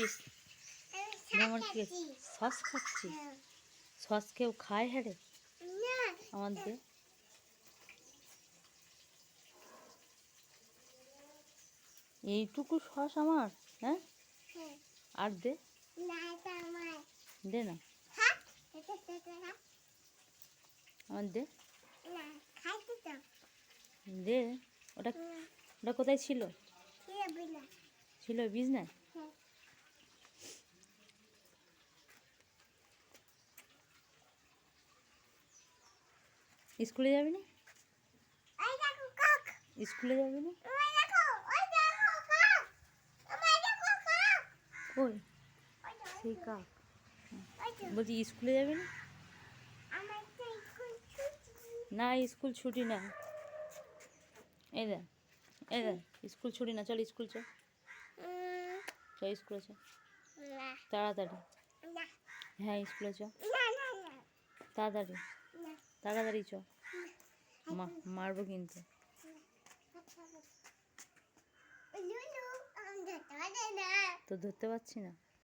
খাচ্ছিস? আমার কি সস খাচ্ছিস? সস কেউ খায় হ্যাঁ রে আমার দে। এইটুকু সস আমার হ্যাঁ? আর দে। দে না। আমার দে। দে। ওটা ওটা কোথায় ছিল? ছিল বিজনেস স্কুলে যাবি না? স্কুলে যাবি না? কই? সেই কাক। বলছি স্কুলে যাবি না? না স্কুল ছুটি না। এই দেখ এই দেখ স্কুল ছুটি না। চল স্কুল চল। চল স্কুলে চল। তাড়াতাড়ি। হ্যাঁ স্কুলে চ তাড়াতাড়ি। তাড়াতাড়ি চ মা মারবো কিন্তু। তো ধরতে পারছি না?